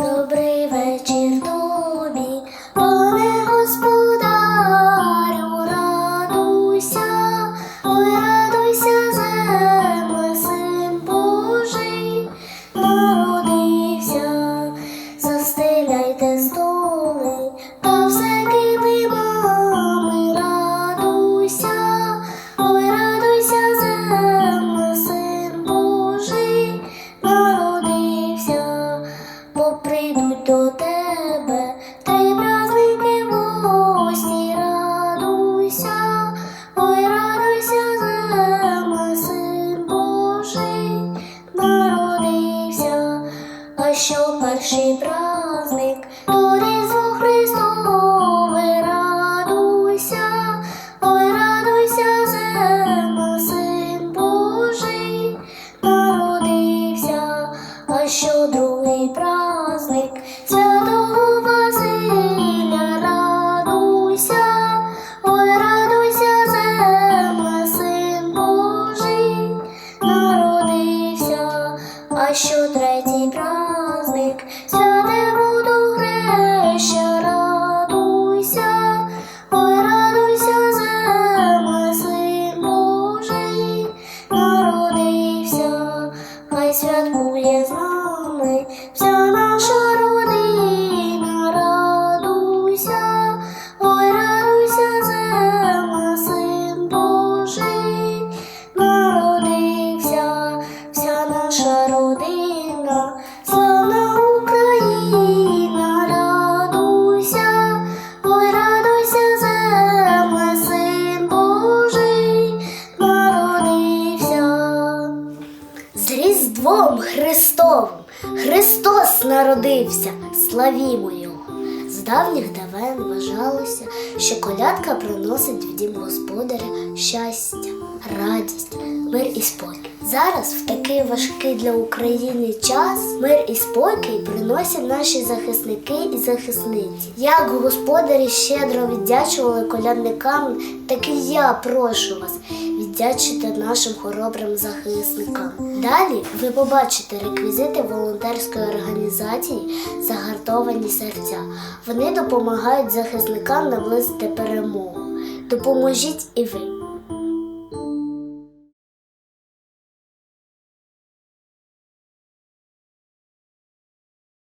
sobre народився, а що перший праздник, а що третій праздник? Святе водохреща, радуйся, ой, радуйся, земле, син Божий, народився, хай святкує з нами вся наша Різдвом Христовим Христос народився, славімо Його. З давніх давен вважалося, що колядка приносить в дім господаря щастя, радість, мир і спокій. Зараз, в такий важкий для України час, мир і спокій приносять наші захисники і захисниці. Як господарі щедро віддячували колядникам, так і я прошу вас віддячити нашим хоробрим захисникам. Далі ви побачите реквізити волонтерської організації Загартовані серця. Вони допомагають захисникам наблизити перемогу. Допоможіть і ви.